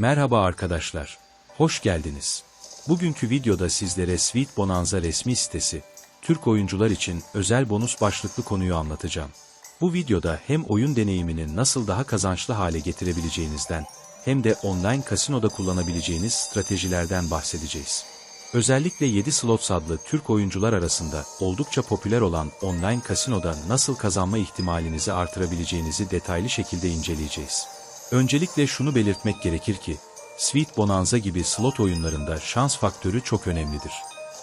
Merhaba arkadaşlar. Hoş geldiniz. Bugünkü videoda sizlere Sweet Bonanza resmi sitesi, Türk oyuncular için özel bonus başlıklı konuyu anlatacağım. Bu videoda hem oyun deneyimini nasıl daha kazançlı hale getirebileceğinizden, hem de online kasinoda kullanabileceğiniz stratejilerden bahsedeceğiz. Özellikle 7 Slots adlı Türk oyuncular arasında oldukça popüler olan online kasinoda nasıl kazanma ihtimalinizi artırabileceğinizi detaylı şekilde inceleyeceğiz. Öncelikle şunu belirtmek gerekir ki, Sweet Bonanza gibi slot oyunlarında şans faktörü çok önemlidir.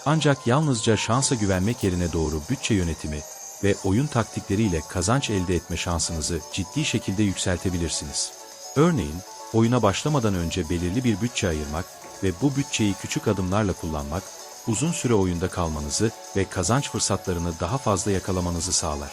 Ancak yalnızca şansa güvenmek yerine doğru bütçe yönetimi ve oyun taktikleriyle kazanç elde etme şansınızı ciddi şekilde yükseltebilirsiniz. Örneğin, oyuna başlamadan önce belirli bir bütçe ayırmak ve bu bütçeyi küçük adımlarla kullanmak, uzun süre oyunda kalmanızı ve kazanç fırsatlarını daha fazla yakalamanızı sağlar.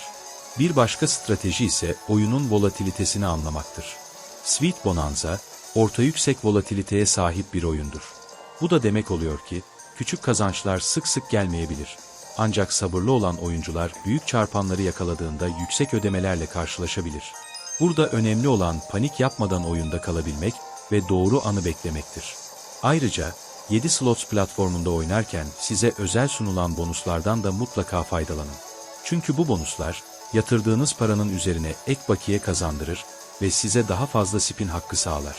Bir başka strateji ise oyunun volatilitesini anlamaktır. Sweet Bonanza, orta yüksek volatiliteye sahip bir oyundur. Bu da demek oluyor ki, küçük kazançlar sık sık gelmeyebilir. Ancak sabırlı olan oyuncular büyük çarpanları yakaladığında yüksek ödemelerle karşılaşabilir. Burada önemli olan panik yapmadan oyunda kalabilmek ve doğru anı beklemektir. Ayrıca 7 Slots platformunda oynarken size özel sunulan bonuslardan da mutlaka faydalanın. Çünkü bu bonuslar yatırdığınız paranın üzerine ek bakiye kazandırır ve size daha fazla spin hakkı sağlar.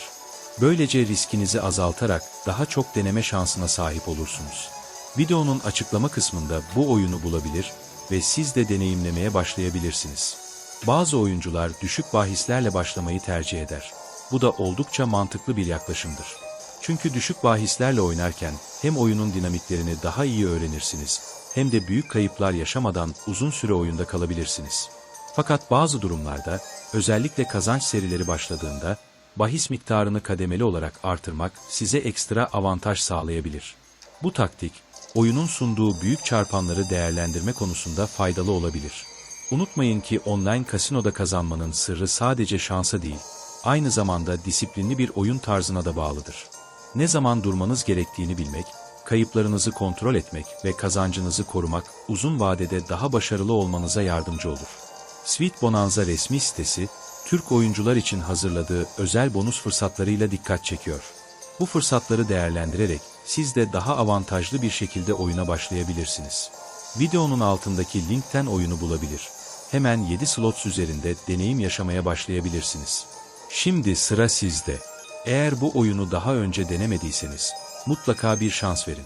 Böylece riskinizi azaltarak daha çok deneme şansına sahip olursunuz. Videonun açıklama kısmında bu oyunu bulabilir ve siz de deneyimlemeye başlayabilirsiniz. Bazı oyuncular düşük bahislerle başlamayı tercih eder. Bu da oldukça mantıklı bir yaklaşımdır. Çünkü düşük bahislerle oynarken hem oyunun dinamiklerini daha iyi öğrenirsiniz hem de büyük kayıplar yaşamadan uzun süre oyunda kalabilirsiniz. Fakat bazı durumlarda, özellikle kazanç serileri başladığında, bahis miktarını kademeli olarak artırmak size ekstra avantaj sağlayabilir. Bu taktik, oyunun sunduğu büyük çarpanları değerlendirme konusunda faydalı olabilir. Unutmayın ki online kasinoda kazanmanın sırrı sadece şansa değil, aynı zamanda disiplinli bir oyun tarzına da bağlıdır. Ne zaman durmanız gerektiğini bilmek, kayıplarınızı kontrol etmek ve kazancınızı korumak uzun vadede daha başarılı olmanıza yardımcı olur. Sweet Bonanza resmi sitesi, Türk oyuncular için hazırladığı özel bonus fırsatlarıyla dikkat çekiyor. Bu fırsatları değerlendirerek siz de daha avantajlı bir şekilde oyuna başlayabilirsiniz. Videonun altındaki linkten oyunu bulabilir. Hemen 7 slots üzerinde deneyim yaşamaya başlayabilirsiniz. Şimdi sıra sizde. Eğer bu oyunu daha önce denemediyseniz, mutlaka bir şans verin.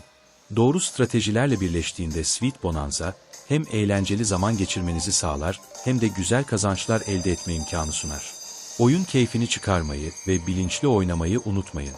Doğru stratejilerle birleştiğinde Sweet Bonanza, hem eğlenceli zaman geçirmenizi sağlar, hem de güzel kazançlar elde etme imkanı sunar. Oyun keyfini çıkarmayı ve bilinçli oynamayı unutmayın.